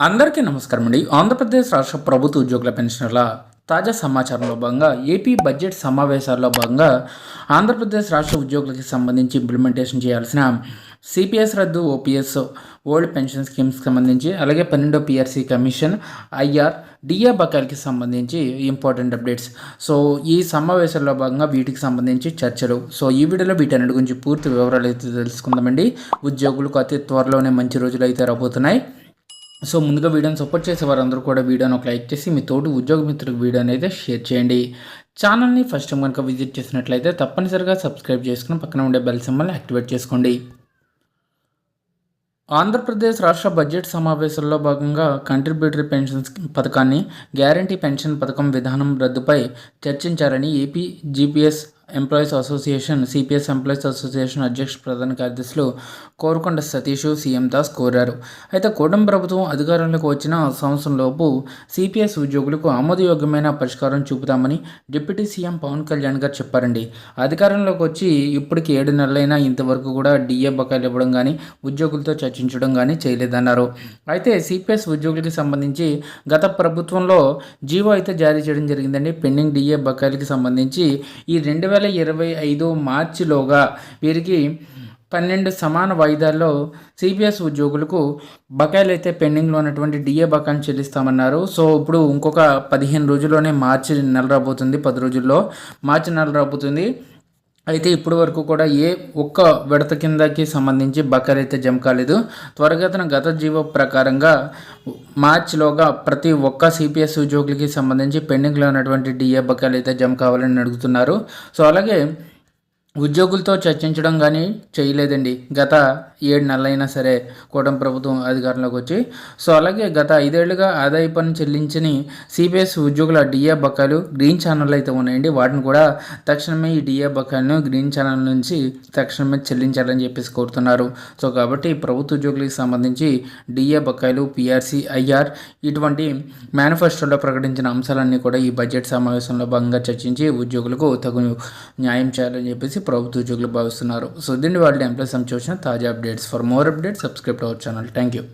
అందరికీ నమస్కారం అండి. ఆంధ్రప్రదేశ్ రాష్ట్ర ప్రభుత్వ ఉద్యోగుల పెన్షనర్ల తాజా సమాచారంలో భాగంగా ఏపీ బడ్జెట్ సమావేశాల్లో భాగంగా ఆంధ్రప్రదేశ్ రాష్ట్ర ఉద్యోగులకి సంబంధించి ఇంప్లిమెంటేషన్ చేయాల్సిన సిపిఎస్ రద్దు ఓపీఎస్ ఓల్డ్ పెన్షన్ స్కీమ్స్కి సంబంధించి అలాగే పన్నెండో పిఆర్సీ కమిషన్ ఐఆర్ డిఏ బకాయిలకి సంబంధించి ఇంపార్టెంట్ అప్డేట్స్ సో ఈ సమావేశంలో భాగంగా వీటికి సంబంధించి చర్చలు. సో ఈ వీడియోలో వీటన్నిటి గురించి పూర్తి వివరాలు అయితే తెలుసుకుందామండి. ఉద్యోగులకు అతి త్వరలోనే మంచి రోజులు అయితే రాబోతున్నాయి. సో ముందుగా వీడియోని సపోర్ట్ చేసే వారందరూ కూడా వీడియోని ఒక లైక్ చేసి మీ తోటి ఉద్యోగ మిత్రులకు వీడియోని అయితే షేర్ చేయండి. ఛానల్ని ఫస్ట్ టైం కనుక విజిట్ చేసినట్లయితే తప్పనిసరిగా సబ్స్క్రైబ్ చేసుకుని పక్కన ఉండే బెల్ సింబల్ని యాక్టివేట్ చేసుకోండి. ఆంధ్రప్రదేశ్ రాష్ట్ర బడ్జెట్ సమావేశంలో భాగంగా కంట్రిబ్యూటరీ పెన్షన్ పథకాన్ని గ్యారంటీ పెన్షన్ పథకం విధానం రద్దుపై చర్చించారని AP GPS employees association CPS employees association అధ్యక్ష ప్రధాన కార్యదర్శులు కోరుకొండ సతీష్ సీఎం దాస్ కోరారు. అయితే కూటమి ప్రభుత్వం అధికారంలోకి వచ్చిన సంవత్సరంలోపు సిపిఎస్ ఉద్యోగులకు ఆమోదయోగ్యమైన పరిష్కారం చూపుతామని డిప్యూటీ సీఎం పవన్ కళ్యాణ్ గారు చెప్పారండి. అధికారంలోకి వచ్చి ఇప్పటికి ఏడు నెలలైనా ఇంతవరకు కూడా డిఏ బకాయిలు ఇవ్వడం కానీ ఉద్యోగులతో చర్చించడం కానీ చేయలేదన్నారు. అయితే సిపిఎస్ ఉద్యోగులకి సంబంధించి గత ప్రభుత్వంలో జీవో అయితే జారీ చేయడం జరిగిందండి. పెండింగ్ డిఏ బకాయిలకి సంబంధించి ఈ రెండు వేల ఇరవై ఐదు మార్చిలోగా వీరికి పన్నెండు సమాన వాయిదాల్లో సిపిఎస్ ఉద్యోగులకు బకాయిలు అయితే పెండింగ్లో ఉన్నటువంటి డిఏ బకాయిలు చెల్లిస్తామన్నారు. సో ఇప్పుడు ఇంకొక పదిహేను రోజుల్లోనే మార్చి నెల రాబోతుంది పది రోజుల్లో మార్చి నెల రాబోతుంది. అయితే ఇప్పటి వరకు కూడా ఏ ఒక్క విడత కిందకి సంబంధించి బకాయిలు అయితే జమ కాలేదు. త్వరగతన గత జీవో ప్రకారంగా మార్చిలోగా ప్రతి ఒక్క సిపిఎస్ ఉద్యోగులకి సంబంధించి పెండింగ్లో ఉన్నటువంటి డిఏ బకాయిలు అయితే జమ కావాలని అడుగుతున్నారు. సో అలాగే ఉద్యోగులతో చర్చించడం కానీ చేయలేదండి. గత ఏడు నెలలైనా సరే కూటమి ప్రభుత్వం అధికారంలోకి వచ్చి. సో అలాగే గత ఐదేళ్ళుగా ఆదాయ పన్ను చెల్లించని సిబిఎస్ ఉద్యోగుల డిఏ బకాయిలు గ్రీన్ ఛానల్ అయితే ఉన్నాయండి. వాటిని కూడా తక్షణమే ఈ డిఏ బకాయిలను గ్రీన్ ఛానల్ నుంచి తక్షణమే చెల్లించాలని చెప్పేసి కోరుతున్నారు. సో కాబట్టి ప్రభుత్వ ఉద్యోగులకు సంబంధించి డిఏ బకాయిలు పిఆర్సీ ఐఆర్ ఇటువంటి మేనిఫెస్టోలో ప్రకటించిన అంశాలన్నీ కూడా ఈ బడ్జెట్ సమావేశంలో భాగంగా చర్చించి ఉద్యోగులకు తగు న్యాయం చేయాలని చెప్పేసి ప్రభుత్వ ఉద్యోగులు భావిస్తున్నారు. సో దీన్ని వాళ్ళ ఎంప్లాయ్ సంబంధించిన తాజా updates. For more updates subscribe our channel thank you